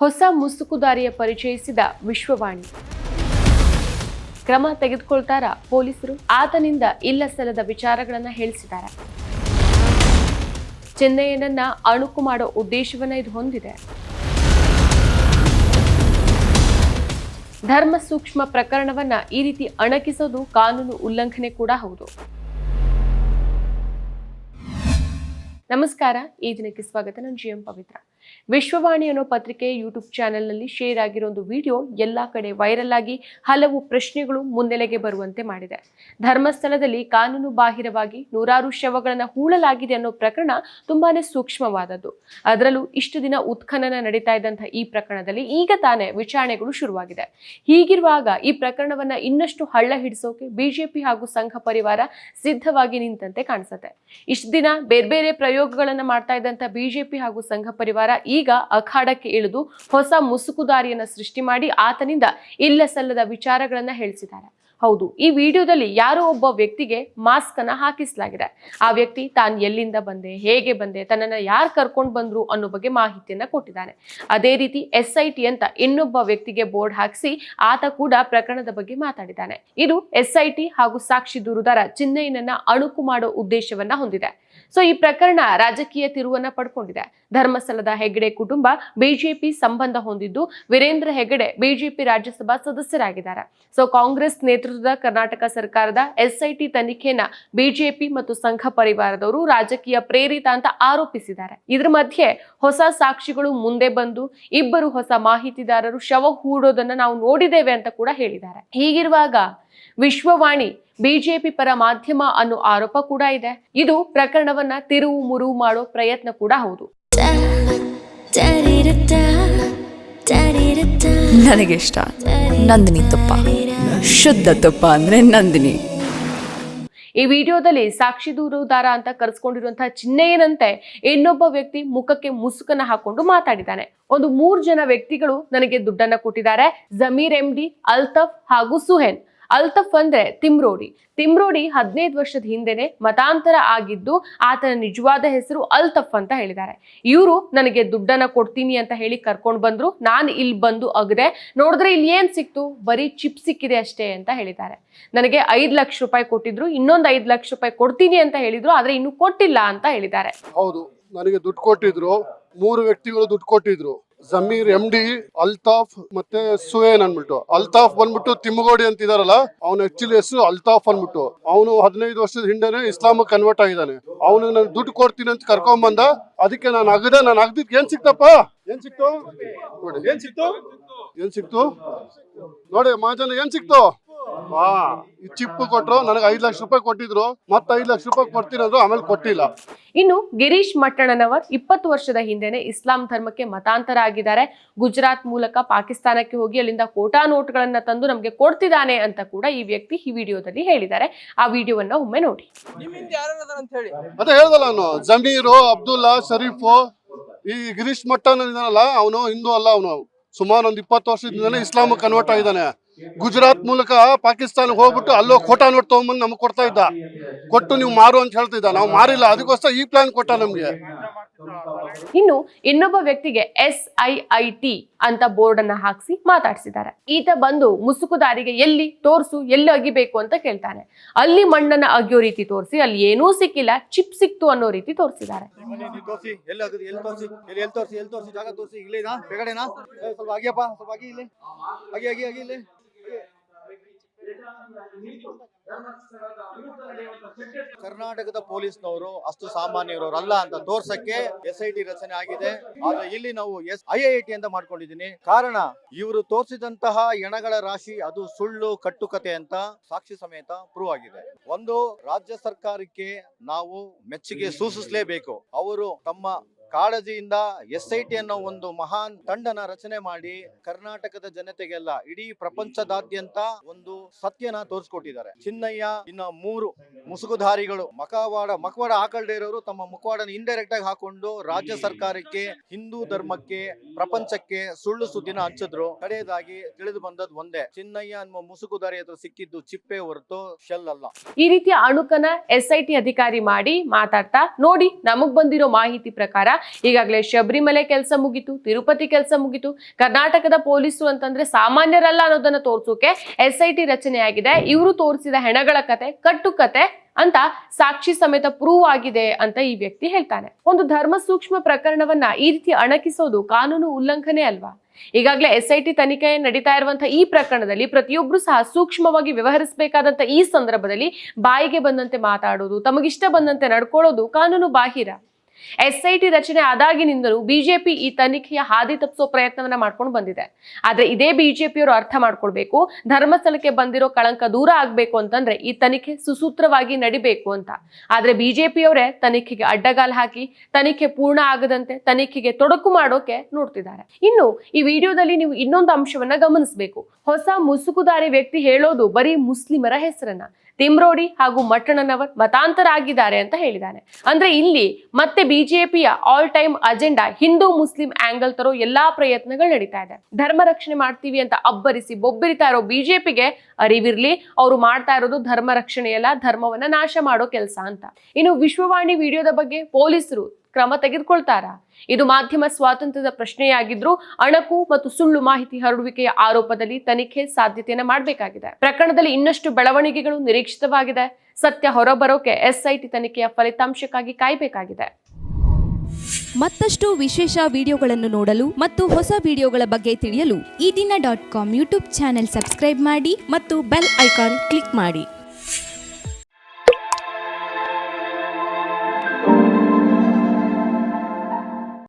ಹೊಸ ಮುಸುಕುದಾರಿಯ ಪರಿಚಯಿಸಿದ ವಿಶ್ವವಾಣಿ. ಕ್ರಮ ತೆಗೆದುಕೊಳ್ತಾರ ಪೊಲೀಸರು? ಆತನಿಂದ ಇಲ್ಲ ಸಲ್ಲದ ವಿಚಾರಗಳನ್ನ ಹೇಳಿಸಿದ್ದಾರೆ ಚೆನ್ನೈಯನ್ನ ಅಣುಕು ಮಾಡೋ ಉದ್ದೇಶವನ್ನ ಇದು ಹೊಂದಿದೆ. ಧರ್ಮ ಸೂಕ್ಷ್ಮ ಪ್ರಕರಣವನ್ನ ಈ ರೀತಿ ಅಣಕಿಸೋದು ಕಾನೂನು ಉಲ್ಲಂಘನೆ ಕೂಡ ಹೌದು. ನಮಸ್ಕಾರ, ಈ ದಿನಕ್ಕೆ ಸ್ವಾಗತ. ನಾನು ಜಿ ಎಂ ಪವಿತ್ರ. ವಿಶ್ವವಾಣಿ ಅನ್ನೋ ಪತ್ರಿಕೆ ಯೂಟ್ಯೂಬ್ ಚಾನೆಲ್ನಲ್ಲಿ ಶೇರ್ ಆಗಿರೋ ಒಂದು ವಿಡಿಯೋ ಎಲ್ಲ ಕಡೆ ವೈರಲ್ ಆಗಿ ಹಲವು ಪ್ರಶ್ನೆಗಳು ಮುನ್ನೆಲೆಗೆ ಬರುವಂತೆ ಮಾಡಿದೆ. ಧರ್ಮಸ್ಥಳದಲ್ಲಿ ಕಾನೂನು ಬಾಹಿರವಾಗಿ ನೂರಾರು ಶವಗಳನ್ನು ಹೂಳಲಾಗಿದೆ ಅನ್ನೋ ಪ್ರಕರಣ ತುಂಬಾನೇ ಸೂಕ್ಷ್ಮವಾದದ್ದು. ಅದರಲ್ಲೂ ಇಷ್ಟು ದಿನ ಉತ್ಖನನ ನಡೀತಾ ಇದ್ದಂತಹ ಈ ಪ್ರಕರಣದಲ್ಲಿ ಈಗ ತಾನೇ ವಿಚಾರಣೆಗಳು ಶುರುವಾಗಿದೆ. ಹೀಗಿರುವಾಗ ಈ ಪ್ರಕರಣವನ್ನ ಇನ್ನಷ್ಟು ಹಳ್ಳ ಹಿಡಿಸೋಕೆ ಬಿಜೆಪಿ ಹಾಗೂ ಸಂಘ ಪರಿವಾರ ಸಿದ್ಧವಾಗಿ ನಿಂತಂತೆ ಕಾಣಿಸುತ್ತೆ. ಇಷ್ಟು ದಿನ ಬೇರೆ ಬೇರೆ ಪ್ರಯೋಗಗಳನ್ನ ಮಾಡ್ತಾ ಇದ್ದಂತ ಬಿಜೆಪಿ ಹಾಗೂ ಸಂಘ ಪರಿವಾರ ಈಗ ಅಖಾಡಕ್ಕೆ ಇಳಿದು ಹೊಸ ಮುಸುಕುದಾರಿಯನ್ನ ಸೃಷ್ಟಿ ಮಾಡಿ ಆತನಿಂದ ಇಲ್ಲ ಸಲ್ಲದ ವಿಚಾರಗಳನ್ನ ಹೇಳಿಸಿದ್ದಾರೆ. ಹೌದು, ಈ ವಿಡಿಯೋದಲ್ಲಿ ಯಾರೋ ಒಬ್ಬ ವ್ಯಕ್ತಿಗೆ ಮಾಸ್ಕ್ ಅನ್ನ ಹಾಕಿಸಲಾಗಿದೆ. ಆ ವ್ಯಕ್ತಿ ತಾನು ಎಲ್ಲಿಂದ ಬಂದೆ, ಹೇಗೆ ಬಂದೆ, ತನ್ನನ್ನ ಯಾರು ಕರ್ಕೊಂಡು ಬಂದ್ರು ಅನ್ನೋ ಬಗ್ಗೆ ಮಾಹಿತಿಯನ್ನ ಕೊಟ್ಟಿದ್ದಾನೆ ಅದೇ ರೀತಿ ಎಸ್ ಐ ಟಿ ಅಂತ ಇನ್ನೊಬ್ಬ ವ್ಯಕ್ತಿಗೆ ಬೋರ್ಡ್ ಹಾಕಿಸಿ ಆತ ಕೂಡ ಪ್ರಕರಣದ ಬಗ್ಗೆ ಮಾತಾಡಿದ್ದಾನೆ. ಇದು ಎಸ್ ಐ ಟಿ ಹಾಗೂ ಸಾಕ್ಷಿ ದೂರುದಾರ ಚಿನ್ನಯ್ಯನನ್ನ ಅಣುಕು ಮಾಡೋ ಉದ್ದೇಶವನ್ನ ಹೊಂದಿದೆ. ಸೊ ಈ ಪ್ರಕರಣ ರಾಜಕೀಯ ತಿರುವನ್ನ ಪಡ್ಕೊಂಡಿದೆ. ಧರ್ಮಸ್ಥಳದ ಹೆಗಡೆ ಕುಟುಂಬ ಬಿಜೆಪಿ ಸಂಬಂಧ ಹೊಂದಿದ್ದು ವೀರೇಂದ್ರ ಹೆಗಡೆ ಬಿಜೆಪಿ ರಾಜ್ಯಸಭಾ ಸದಸ್ಯರಾಗಿದ್ದಾರೆ. ಸೊ ಕಾಂಗ್ರೆಸ್ ನೇತೃತ್ವದ ಕರ್ನಾಟಕ ಸರ್ಕಾರದ ಎಸ್ಐಟಿ ತನಿಖೆನ ಬಿಜೆಪಿ ಮತ್ತು ಸಂಘ ಪರಿವಾರದವರು ರಾಜಕೀಯ ಪ್ರೇರಿತ ಅಂತ ಆರೋಪಿಸಿದ್ದಾರೆ. ಇದ್ರ ಮಧ್ಯೆ ಹೊಸ ಸಾಕ್ಷಿಗಳು ಮುಂದೆ ಬಂದು ಇಬ್ಬರು ಹೊಸ ಮಾಹಿತಿದಾರರು ಶವ ಹೂಡೋದನ್ನ ನಾವು ನೋಡಿದ್ದೇವೆ ಅಂತ ಕೂಡ ಹೇಳಿದ್ದಾರೆ. ಹೀಗಿರುವಾಗ ವಿಶ್ವವಾಣಿ ಬಿಜೆಪಿ ಪರ ಮಾಧ್ಯಮ ಅನ್ನೋ ಆರೋಪ ಕೂಡ ಇದೆ. ಇದು ಪ್ರಕರಣವನ್ನ ತಿರುವು ಮುರುವು ಮಾಡೋ ಪ್ರಯತ್ನ ಕೂಡ ಹೌದು. ನನಗೆ ಇಷ್ಟ ನಂದಿನಿ ತುಪ್ಪ. ಶುದ್ಧ ತುಪ್ಪ ಅಂದ್ರೆ ನಂದಿನಿ. ಈ ವಿಡಿಯೋದಲ್ಲಿ ಸಾಕ್ಷಿ ದೂರುದಾರ ಅಂತ ಕರೆಸ್ಕೊಂಡಿರುವಂತಹ ಏನಂತೆ ಇನ್ನೊಬ್ಬ ವ್ಯಕ್ತಿ ಮುಖಕ್ಕೆ ಮುಸುಕನ್ನ ಹಾಕೊಂಡು ಮಾತಾಡಿದ್ದಾನೆ. ಒಂದು ಮೂರು ಜನ ವ್ಯಕ್ತಿಗಳು ನನಗೆ ದುಡ್ಡನ್ನ ಕೊಟ್ಟಿದ್ದಾರೆ. ಜಮೀರ್ ಎಂ ಡಿ ಅಲ್ತಫ್ ಹಾಗೂ ಸುಹೇನ್. ಅಲ್ತಫ್ ಅಂದ್ರೆ ತಿಮ್ರೋಡಿ. ತಿಮ್ರೋಡಿ ಹದಿನೈದು ವರ್ಷದ ಹಿಂದೆನೆ ಮತಾಂತರ ಆಗಿದ್ದು ಆತನ ನಿಜವಾದ ಹೆಸರು ಅಲ್ತಫ್ ಅಂತ ಹೇಳಿದ್ದಾರೆ. ಇವರು, ನನಗೆ ದುಡ್ಡನ್ನ ಕೊಡ್ತೀನಿ ಅಂತ ಹೇಳಿ ಕರ್ಕೊಂಡು ಬಂದ್ರು. ನಾನು ಇಲ್ಲಿ ಬಂದು ಅಗದೆ, ನೋಡಿದ್ರೆ ಇಲ್ಲಿ ಏನ್ ಸಿಕ್ತು? ಬರೀ ಚಿಪ್ ಸಿಕ್ಕಿದೆ ಅಷ್ಟೇ ಅಂತ ಹೇಳಿದ್ದಾರೆ. ನನಗೆ ಐದು ಲಕ್ಷ ರೂಪಾಯಿ ಕೊಟ್ಟಿದ್ರು, ಇನ್ನೊಂದು ಐದು ಲಕ್ಷ ರೂಪಾಯಿ ಕೊಡ್ತೀನಿ ಅಂತ ಹೇಳಿದ್ರು, ಆದ್ರೆ ಇನ್ನು ಕೊಟ್ಟಿಲ್ಲ ಅಂತ ಹೇಳಿದ್ದಾರೆ. ಹೌದು, ನನಗೆ ದುಡ್ಡು ಕೊಟ್ಟಿದ್ರು, ಮೂರು ವ್ಯಕ್ತಿಗಳು ದುಡ್ಡು ಕೊಟ್ಟಿದ್ರು. ಜಮೀರ್ ಎಂ ಡಿ ಅಲ್ತಾಫ್ ಮತ್ತೆ ಸುಯೇನ್ ಅನ್ಬಿಟ್ಟು. ಅಲ್ತಾಫ್ ಬಂದ್ಬಿಟ್ಟು ತಿಮ್ಮಗೋಡಿ ಅಂತ ಇದಾರಲ್ಲ ಅವನ ಆಕ್ಚುಲಿ ಹೆಸರು ಅಲ್ತಾಫ್ ಅನ್ಬಿಟ್ಟು. ಅವನು ಹದಿನೈದು ವರ್ಷದ ಹಿಂದೆನೆ ಇಸ್ಲಾಮ್ ಕನ್ವರ್ಟ್ ಆಗಿದ್ದಾನೆ. ಅವನಿಗೆ ನಾನು ದುಡ್ಡು ಕೊಡ್ತೀನಿ ಅಂತ ಕರ್ಕೊಂಡ್ ಬಂದ, ಅದಕ್ಕೆ ನಾನು ಅಗದೆ, ನಾನು ಅಗದಿದ್, ಏನ್ ಸಿಕ್ತಪ್ಪ? ಏನ್ ಸಿಕ್ತು? ನೋಡಿ. ಏನ್ ಸಿಕ್ತು? ಏನ್ ಸಿಕ್ತು? ನೋಡಿ ಮಹಾಜನ ಏನ್ ಸಿಕ್ತು? ಚಿಪ್ ಕೊಟ್ರು ನನಗೆ ಐದ್ ಲಕ್ಷ ರೂಪಾಯಿ ಕೊಟ್ಟಿದ್ರು. ಮತ್ತೆ ಐದ್ ಲಕ್ಷ ರೂಪಾಯಿ ಕೊಡ್ತೀನಿ ಅಂದ್ರು ಆಮೇಲೆ ಕೊಟ್ಟಿಲ್ಲ. ಇನ್ನು ಗಿರೀಶ್ ಮಟ್ಟಣ್ಣನವರ್ ಇಪ್ಪತ್ತು ವರ್ಷದ ಹಿಂದೆನೆ ಇಸ್ಲಾಂ ಧರ್ಮಕ್ಕೆ ಮತಾಂತರ ಆಗಿದ್ದಾರೆ ಗುಜರಾತ್ ಮೂಲಕ ಪಾಕಿಸ್ತಾನಕ್ಕೆ ಹೋಗಿ ಅಲ್ಲಿಂದ ಕೋಟಾ ನೋಟ್ಗಳನ್ನ ತಂದು ನಮ್ಗೆ ಕೊಡ್ತಿದ್ದಾನೆ ಅಂತ ಕೂಡ ಈ ವ್ಯಕ್ತಿ ಈ ವಿಡಿಯೋದಲ್ಲಿ ಹೇಳಿದ್ದಾರೆ. ಆ ವಿಡಿಯೋವನ್ನ ಒಮ್ಮೆ ನೋಡಿ. ನಿಮ್ಮಿಂದ ಯಾರು ಅಂತ ಹೇಳಿ. ಅದೇ ಹೇಳ್ದಲ್ಲ ನಾನು ಜಮೀರು ಅಬ್ದುಲ್ಲಾ ಶರೀಫು ಈ ಗಿರೀಶ್ ಮಟ್ಟನ್ ಇದಾನಲ್ಲ ಅವನು ಹಿಂದೂ ಅಲ್ಲ ಅವನು. ಸುಮಾರು ಒಂದು ಇಪ್ಪತ್ತು ವರ್ಷದಿಂದಲೇ ಇಸ್ಲಾಮ್ ಕನ್ವರ್ಟ್ ಆಗಿದ್ದಾನೆ. ಗುಜರಾತ್ ಮೂಲಕ ಪಾಕಿಸ್ತಾನ ಹೋಗ್ಬಿಟ್ಟು ಅಲ್ಲೋ ಖೋಟಾ ನೋಟ್ ತಗೊಂಬಂದು ನಮ್ಗೆ ಕೊಡ್ತಾ ಇದ್ದ. ಕೊಟ್ಟು ನೀವು ಮಾರು ಅಂತ ಹೇಳ್ತಿದ್ದ ನಾವು ಮಾರಿಲ್ಲ. ಅದಕ್ಕೋಸ್ಕರ ಈ ಪ್ಲಾನ್ ಕೊಟ್ಟ ನಮ್ಗೆ. ಇನ್ನು ಇನ್ನೊಬ್ಬ ವ್ಯಕ್ತಿಗೆ ಎಸ್ ಐ ಐ ಟಿ ಅಂತ ಬೋರ್ಡ್ ಅನ್ನ ಹಾಕಿಸಿ ಮಾತಾಡಿಸಿದ್ದಾರೆ. ಈತ ಬಂದು ಮುಸುಕುದಾರಿಗೆ ಎಲ್ಲಿ ತೋರ್ಸು ಎಲ್ಲಿ ಅಗಿಬೇಕು ಅಂತ ಕೇಳ್ತಾನೆ. ಅಲ್ಲಿ ಮಣ್ಣನ್ನ ಅಗಿಯೋ ರೀತಿ ತೋರಿಸಿ ಅಲ್ಲಿ ಏನೂ ಸಿಕ್ಕಿಲ್ಲ ಚಿಪ್ ಸಿಕ್ತು ಅನ್ನೋ ರೀತಿ ತೋರಿಸಿದ್ದಾರೆ. ಕರ್ನಾಟಕದ ಪೊಲೀಸ್ನವರು ಅಷ್ಟು ಸಾಮಾನ್ಯ ಅಲ್ಲ ಅಂತ ತೋರ್ಸಕ್ಕೆ ಎಸ್ ಐ ಟಿ ರಚನೆ ಆಗಿದೆ. ಆದ್ರೆ ಇಲ್ಲಿ ನಾವು ಎಸ್ ಐ ಐ ಟಿ ಅಂತ ಮಾಡ್ಕೊಂಡಿದ್ದೀನಿ. ಕಾರಣ, ಇವರು ತೋರಿಸಿದಂತಹ ಎಣಗಳ ರಾಶಿ ಅದು ಸುಳ್ಳು, ಕಟ್ಟುಕತೆ ಅಂತ ಸಾಕ್ಷಿ ಸಮೇತ ಪ್ರೂವ್ ಆಗಿದೆ. ಒಂದು, ರಾಜ್ಯ ಸರ್ಕಾರಕ್ಕೆ ನಾವು ಮೆಚ್ಚುಗೆ ಸೂಚಿಸಲೇಬೇಕು. ಅವರು ತಮ್ಮ ಕಾಳಜಿಯಿಂದ ಎಸ್ ಐ ಟಿ ಅನ್ನೋ ಒಂದು ಮಹಾನ್ ತಂಡನ ರಚನೆ ಮಾಡಿ ಕರ್ನಾಟಕದ ಜನತೆಗೆಲ್ಲ ಇಡೀ ಪ್ರಪಂಚದಾದ್ಯಂತ ಒಂದು ಸತ್ಯನ ತೋರಿಸ್ಕೊಟ್ಟಿದ್ದಾರೆ. ಚಿನ್ನಯ್ಯ ಇನ್ನ ಮೂರು ಮುಸುಗುಧಾರಿಗಳು ಮಕವಾಡ ಮಕವಾಡ ಹಾಕಲ್ದೇ ಇರೋರು ತಮ್ಮ ಮುಖವಾಡನ ಇಂಡೈರೆಕ್ಟ್ ಆಗಿ ಹಾಕೊಂಡು ರಾಜ್ಯ ಸರ್ಕಾರಕ್ಕೆ ಹಿಂದೂ ಧರ್ಮಕ್ಕೆ ಪ್ರಪಂಚಕ್ಕೆ ಸುಳ್ಳು ಸುದ್ದಿನ ಹಂಚಿದ್ರು. ಕಡೆಯದಾಗಿ ತಿಳಿದು ಬಂದದ್ ಒಂದೇ ಚಿನ್ನಯ್ಯ ಅನ್ನುವ ಮುಸುಗುಧಾರಿ ಹತ್ರ ಸಿಕ್ಕಿದ್ದು ಚಿಪ್ಪೆ ಹೊರತು ಶೆಲ್ ಅಲ್ಲ. ಈ ರೀತಿಯ ಅಣುಕನ ಎಸ್ ಐ ಟಿ ಅಧಿಕಾರಿ ಮಾಡಿ ಮಾತಾಡ್ತಾ ನೋಡಿ ನಮಗ್ ಬಂದಿರೋ ಮಾಹಿತಿ ಪ್ರಕಾರ ಈಗಾಗಲೇ ಶಬರಿಮಲೆ ಕೆಲಸ ಮುಗಿತು ತಿರುಪತಿ ಕೆಲಸ ಮುಗಿತು ಕರ್ನಾಟಕದ ಪೊಲೀಸು ಅಂತಂದ್ರೆ ಸಾಮಾನ್ಯರಲ್ಲ ಅನ್ನೋದನ್ನ ತೋರ್ಸೋಕೆ ಎಸ್ ಐ ಟಿ ರಚನೆ ಆಗಿದೆ ಇವರು ತೋರಿಸಿದ ಹೆಣಗಳ ಕತೆ ಕಟ್ಟು ಕತೆ ಅಂತ ಸಾಕ್ಷಿ ಸಮೇತ ಪ್ರೂವ್ ಆಗಿದೆ ಅಂತ ಈ ವ್ಯಕ್ತಿ ಹೇಳ್ತಾನೆ. ಒಂದು ಧರ್ಮ ಸೂಕ್ಷ್ಮ ಪ್ರಕರಣವನ್ನ ಈ ರೀತಿ ಅಣಕಿಸೋದು ಕಾನೂನು ಉಲ್ಲಂಘನೆ ಅಲ್ವಾ? ಈಗಾಗಲೇ ಎಸ್ ಐ ಟಿ ತನಿಖೆ ನಡೀತಾ ಇರುವಂತಹ ಈ ಪ್ರಕರಣದಲ್ಲಿ ಪ್ರತಿಯೊಬ್ರು ಸಹ ಸೂಕ್ಷ್ಮವಾಗಿ ವ್ಯವಹರಿಸಬೇಕಾದಂತ ಈ ಸಂದರ್ಭದಲ್ಲಿ ಬಾಯಿಗೆ ಬಂದಂತೆ ಮಾತಾಡೋದು, ತಮಗಿಷ್ಟ ಬಂದಂತೆ ನಡ್ಕೊಳ್ಳೋದು ಕಾನೂನು ಬಾಹಿರ. ಎಸ್ ಐ ರಚನೆ ಆದಾಗಿನಿಂದಲೂ ಬಿಜೆಪಿ ಈ ತನಿಖೆಯ ಹಾದಿ ತಪ್ಪಿಸೋ ಪ್ರಯತ್ನವನ್ನ ಮಾಡ್ಕೊಂಡು ಬಂದಿದೆ. ಆದ್ರೆ ಇದೇ ಬಿಜೆಪಿಯವರು ಅರ್ಥ ಮಾಡ್ಕೊಳ್ಬೇಕು, ಧರ್ಮಸ್ಥಳಕ್ಕೆ ಬಂದಿರೋ ಕಳಂಕ ದೂರ ಆಗ್ಬೇಕು ಅಂತಂದ್ರೆ ಈ ತನಿಖೆ ಸುಸೂತ್ರವಾಗಿ ನಡಿಬೇಕು ಅಂತ. ಆದ್ರೆ ಬಿಜೆಪಿಯವರೇ ತನಿಖೆಗೆ ಅಡ್ಡಗಾಲ್ ಹಾಕಿ, ತನಿಖೆ ಪೂರ್ಣ ಆಗದಂತೆ ತನಿಖೆಗೆ ತೊಡಕು ಮಾಡೋಕೆ ನೋಡ್ತಿದ್ದಾರೆ. ಇನ್ನು ಈ ವಿಡಿಯೋದಲ್ಲಿ ನೀವು ಇನ್ನೊಂದು ಅಂಶವನ್ನ ಗಮನಿಸಬೇಕು. ಹೊಸ ಮುಸುಕುದಾರಿ ವ್ಯಕ್ತಿ ಹೇಳೋದು ಬರೀ ಮುಸ್ಲಿಮರ ಹೆಸರನ್ನ. ತಿಮ್ರೋಡಿ ಹಾಗೂ ಮಟ್ಟಣ್ಣನವರ್ ಮತಾಂತರ ಆಗಿದ್ದಾರೆ ಅಂತ ಹೇಳಿದ್ದಾನೆ ಅಂದ್ರೆ ಇಲ್ಲಿ ಮತ್ತೆ ಬಿಜೆಪಿಯ all time agenda Hindu Muslim angle ತರೋ ಎಲ್ಲಾ ಪ್ರಯತ್ನಗಳು ನಡೀತಾ ಇದೆ. ಧರ್ಮ ರಕ್ಷಣೆ ಮಾಡ್ತೀವಿ ಅಂತ ಅಬ್ಬರಿಸಿ ಬೊಬ್ಬರಿತಾ ಇರೋ ಬಿಜೆಪಿಗೆ ಅರಿವಿರ್ಲಿ, ಅವರು ಮಾಡ್ತಾ ಇರೋದು ಧರ್ಮ ರಕ್ಷಣೆಯಲ್ಲ, ಧರ್ಮವನ್ನ ನಾಶ ಮಾಡೋ ಕೆಲಸ ಅಂತ. ಇನ್ನು ವಿಶ್ವವಾಣಿ ವಿಡಿಯೋದ ಬಗ್ಗೆ ಪೊಲೀಸರು ಕ್ರಮ ತೆಗೆದುಕೊಳ್ತಾರಾ? ಇದು ಮಾಧ್ಯಮ ಸ್ವಾತಂತ್ರ್ಯದ ಪ್ರಶ್ನೆಯಾಗಿದ್ರು ಅಣಕು ಮತ್ತು ಸುಳ್ಳು ಮಾಹಿತಿ ಹರಡುವಿಕೆಯ ಆರೋಪದಲ್ಲಿ ತನಿಖೆ ಸಾಧ್ಯತೆಯನ್ನು ಮಾಡಬೇಕಾಗಿದೆ. ಪ್ರಕರಣದಲ್ಲಿ ಇನ್ನಷ್ಟು ಬೆಳವಣಿಗೆಗಳು ನಿರೀಕ್ಷಿತವಾಗಿದೆ. ಸತ್ಯ ಹೊರಬರೋಕೆ ಎಸ್ಐಟಿ ತನಿಖೆಯ ಫಲಿತಾಂಶಕ್ಕಾಗಿ ಕಾಯಬೇಕಾಗಿದೆ. ಮತ್ತಷ್ಟು ವಿಶೇಷ ವಿಡಿಯೋಗಳನ್ನು ನೋಡಲು ಮತ್ತು ಹೊಸ ವಿಡಿಯೋಗಳ ಬಗ್ಗೆ ತಿಳಿಯಲು Ee Dina dot com YouTube channel subscribe ಮಾಡಿ ಮತ್ತು ಬೆಲ್ ಐಕಾನ್ ಕ್ಲಿಕ್ ಮಾಡಿ.